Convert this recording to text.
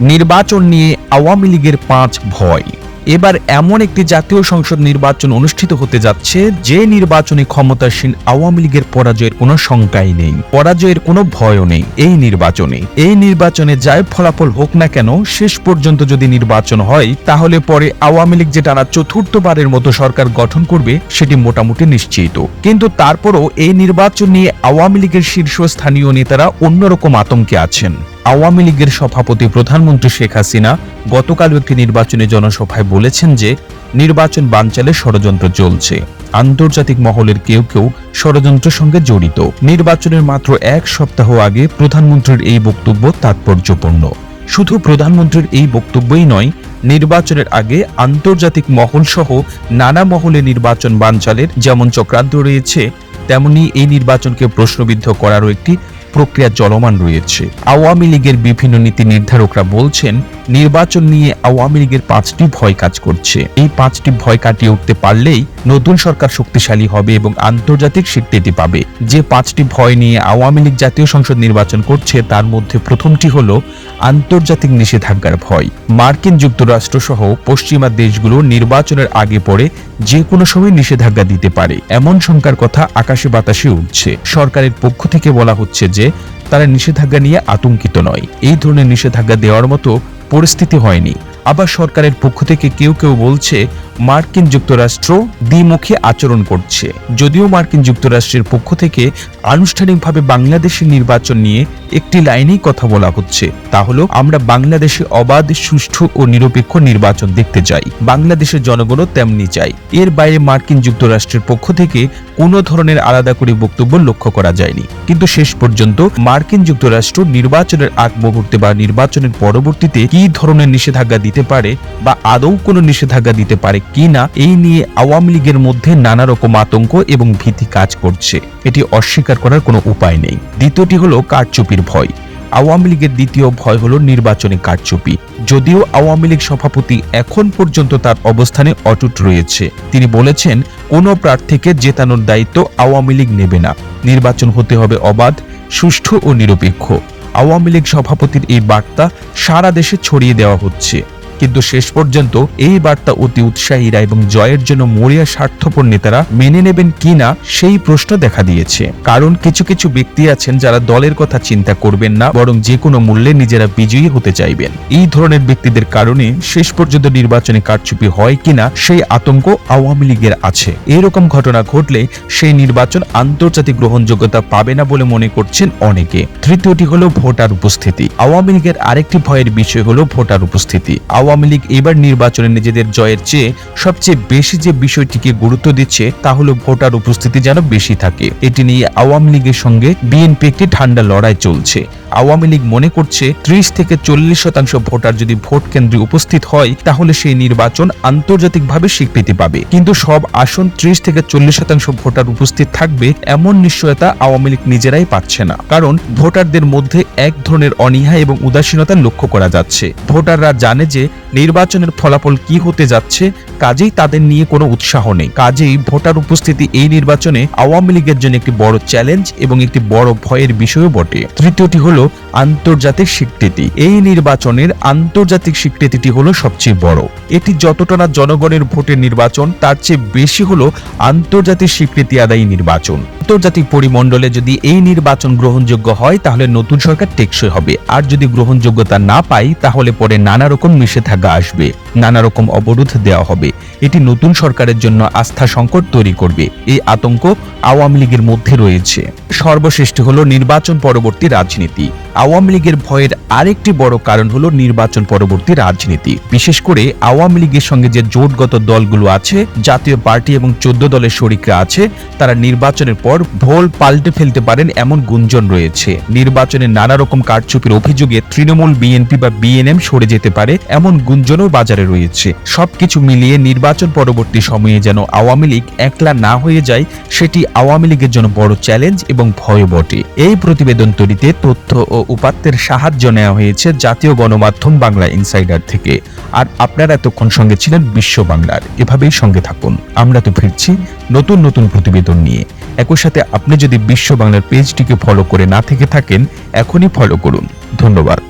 নির্বাচন নিয়ে আওয়ামী লীগের পাঁচ ভয়। এবার এমন একটি জাতীয় সংসদ নির্বাচন অনুষ্ঠিত হতে যাচ্ছে, যে নির্বাচনে ক্ষমতাসীন আওয়ামী লীগের পরাজয়ের কোনো শঙ্কাই নেই, পরাজয়ের কোনো ভয়ও নেই এই নির্বাচনে। এই নির্বাচনে যাই ফলাফল হোক না কেন, শেষ পর্যন্ত যদি নির্বাচন হয়, তাহলে পরে আওয়ামী লীগ যে টানা চতুর্থবারের মতো সরকার গঠন করবে, সেটি মোটামুটি নিশ্চিত। কিন্তু তারপরও এই নির্বাচন নিয়ে আওয়ামী লীগের শীর্ষস্থানীয় নেতারা অন্যরকম আতঙ্কে আছেন। আওয়ামী লীগের সভাপতি প্রধানমন্ত্রী শেখ হাসিনা গতকাল একটি নির্বাচনী জনসভায় বলেছেন যে, নির্বাচন বানচালে ষড়যন্ত্র চলছে। আন্তর্জাতিক মহলের কেউ কেউ ষড়যন্ত্রের সঙ্গে জড়িত। নির্বাচনের মাত্র এক সপ্তাহ আগে প্রধানমন্ত্রীর এই বক্তব্য তাৎপর্যপূর্ণ। শুধু প্রধানমন্ত্রীর এই বক্তব্যই নয়, নির্বাচনের আগে আন্তর্জাতিক মহল সহ নানা মহলে নির্বাচন বানচালের যেমন চক্রান্ত রয়েছে, তেমনি এই নির্বাচনকে প্রশ্নবিদ্ধ করারও একটি প্রক্রিয়া চলমান রয়েছে। আওয়ামী লীগের বিভিন্ন নীতি নির্ধারকরা বলছেন, নির্বাচন নিয়ে আওয়ামী লীগের পাঁচটি ভয় কাজ করছে। এই পাঁচটি ভয় কাটিয়ে উঠতে পারলেই নতুন সরকার শক্তিশালী হবে এবং আন্তর্জাতিক স্বীকৃতি পাবে। যে পাঁচটি ভয় নিয়ে আওয়ামী লীগ জাতীয় সংসদ নির্বাচন করছে, তার মধ্যে প্রথমটি হল আন্তর্জাতিক নিষেধাজ্ঞার ভয়। মার্কিন যুক্তরাষ্ট্র সহ পশ্চিমা দেশগুলো নির্বাচনের আগে পরে যে কোনো সময় নিষেধাজ্ঞা দিতে পারে। এমন শঙ্কার কথা আকাশে বাতাসে উঠছে। সরকারের পক্ষ থেকে বলা হচ্ছে যে তারা নিষেধাজ্ঞা নিয়ে আতঙ্কিত নয়। এই ধরনের নিষেধাজ্ঞা দেওয়ার মতো পরিস্থিতি হয়নি। আবার সরকারের পক্ষ থেকে কেউ কেউ বলছে মার্কিন যুক্তরাষ্ট্র দ্বিমুখী আচরণ করছে। যদিও মার্কিন যুক্তরাষ্ট্রের পক্ষ থেকে আনুষ্ঠানিকভাবে বাংলাদেশের নির্বাচন নিয়ে একটি লাইনেই কথা বলা হচ্ছে, তা হলো আমরা বাংলাদেশে অবাধ, সুষ্ঠু ও নিরপেক্ষ নির্বাচন দেখতে চাই। বাংলাদেশের জনগণও তেমনি চাই এর বাইরে মার্কিন যুক্তরাষ্ট্রের পক্ষ থেকে কোনো ধরনের আলাদা করে বক্তব্য লক্ষ্য করা যায়নি। কিন্তু শেষ পর্যন্ত মার্কিন যুক্তরাষ্ট্র নির্বাচনের আগ মুহূর্তে বা নির্বাচনের পরবর্তীতে কি ধরনের নিষেধাজ্ঞা দিতে পারে বা আদৌ কোনো নিষেধাজ্ঞা দিতে পারে কি না, এই নিয়ে আওয়ামী লীগের মধ্যে নানা রকম আতঙ্ক এবং ভীতি কাজ করছে। এটি অস্বীকার করার কোনো উপায় নেই। দ্বিতীয়টি হলো কারচুপির ভয়। আওয়ামী লীগের দ্বিতীয় ভয় হলো নির্বাচনে কারচুপি। যদিও আওয়ামী লীগ সভাপতি এখন পর্যন্ত তার অবস্থানে অটুট রয়েছে। তিনি বলেছেন, কোনো প্রার্থীকে জেতানোর দায়িত্ব আওয়ামী লীগ নেবে না। নির্বাচন হতে হবে অবাধ, সুষ্ঠু ও নিরপেক্ষ। আওয়ামী লীগ সভাপতির এই বার্তা সারা দেশে ছড়িয়ে দেওয়া হচ্ছে। কিন্তু শেষ পর্যন্ত এই বার্তা অতি উৎসাহীরা এবং জয়ের জন্য মরিয়া স্বার্থপর নেতারা মেনে নেবেন কিনা সেই প্রশ্ন দেখা দিয়েছে। কারণ কিছু কিছু ব্যক্তি আছেন যারা দলের কথা চিন্তা করবেন না, বরং যে কোনো মূল্যে নিজেরা বিজয়ী হতে চাইবেন। এই ধরনের ব্যক্তিদের কারণে শেষ পর্যন্ত নির্বাচনে কারচুপি হয় কিনা সেই আতঙ্ক আওয়ামী লীগের আছে। এরকম ঘটনা ঘটলে সেই নির্বাচন আন্তর্জাতিক গ্রহণযোগ্যতা পাবে না বলে মনে করছেন অনেকে। তৃতীয়টি হলো ভোটার উপস্থিতি। আওয়ামী লীগের আরেকটি ভয়ের বিষয় হলো ভোটার উপস্থিতি। আওয়ামী লীগ এবার নির্বাচনে নিজেদের জয়ের চেয়ে সবচেয়ে বেশি যে বিষয়টিকে গুরুত্ব দিচ্ছে, তা হলো ভোটার উপস্থিতি যেন বেশি থাকে। এটি নিয়ে আওয়ামী লীগের সঙ্গে বিএনপি একটি ঠান্ডা লড়াই চলছে। আওয়ামী লীগ মনে করছে ত্রিশ থেকে চল্লিশ শতাংশ ভোটার যদি ভোট কেন্দ্রে উপস্থিত হয়, তাহলে সেই নির্বাচন আন্তর্জাতিকভাবে স্বীকৃতি পাবে। কিন্তু সব আসন ত্রিশ থেকে চল্লিশ শতাংশ ভোটার উপস্থিত থাকবে এমন নিশ্চয়তা আওয়ামী লীগ নিজেরাই পাচ্ছে না। কারণ ভোটারদের মধ্যে এক ধরনের অনীহা এবং উদাসীনতা লক্ষ্য করা যাচ্ছে। ভোটাররা জানে যে নির্বাচনের ফলাফল কি হতে যাচ্ছে, কাজেই তাদের নিয়ে কোনো উৎসাহ নেই। কাজেই ভোটার উপস্থিতি এই নির্বাচনে আওয়ামী লীগের জন্য একটি বড় চ্যালেঞ্জ এবং একটি বড় ভয়ের বিষয়ও বটে। তৃতীয়টি হলো আন্তর্জাতিক স্বীকৃতি। এই নির্বাচনের আন্তর্জাতিক স্বীকৃতিটি হলো সবচেয়ে বড়। এটি যতটা না জনগণের ভোটের নির্বাচন, তার চেয়ে বেশি হলো আন্তর্জাতিক স্বীকৃতি আদায়ী নির্বাচন। আন্তর্জাতিক পরিমণ্ডলে যদি এই নির্বাচন গ্রহণযোগ্য হয়, তাহলে নতুন সরকার টেকসই হবে। আর যদি গ্রহণযোগ্যতা না পাই, তাহলে পরে নানা রকম নিষেধাজ্ঞা আসবে, নানা রকম অবরোধ দেওয়া হবে। এটি নতুন সরকারের জন্য আস্থা সংকট তৈরি করবে। এই আতঙ্ক আওয়ামী লীগের মধ্যে রয়েছে। সর্বশ্রেষ্ঠ হলো নির্বাচন পরবর্তী রাজনীতি। আওয়ামী লীগের ভয়ের আরেকটি বড় কারণ হলো নির্বাচন পরবর্তী রাজনীতি। বিশেষ করে আওয়ামী লীগের সঙ্গে যে জোটগত দলগুলো আছে, জাতীয় পার্টি এবং চোদ্দ দলের শরিকরা আছে, তারা নির্বাচনের পর ভোল পাল্টে ফেলতে পারেন এমন গুঞ্জন রয়েছে। নির্বাচনে নানা রকম কারচুপির অভিযোগে তৃণমূল বিএনপি বা বিএনএম সরে যেতে পারে এমন গুঞ্জনও বাজারে রয়েছে। সবকিছু মিলিয়ে নির্বাচন পরবর্তী সময়ে যেন আওয়ামী লীগ একলা না হয়ে যায়, সেটি আওয়ামী লীগের জন্য বড় চ্যালেঞ্জ এবং ভয় বটে এই প্রতিবেদন তৈরিতে তথ্য ও উপাত্তের সাহায্য নেওয়া হয়েছে জাতীয় গণমাধ্যম বাংলা ইনসাইডার থেকে। আর আপনারা এতক্ষণ সঙ্গে ছিলেন বিশ্ব বাংলার। এভাবেই সঙ্গে থাকুন। আমরা তো ফিরছি নতুন নতুন প্রতিবেদন নিয়ে। একই সাথে আপনি যদি বিশ্ব বাংলার পেজটিকে ফলো করে না থেকে থাকেন, এখনই ফলো করুন। ধন্যবাদ।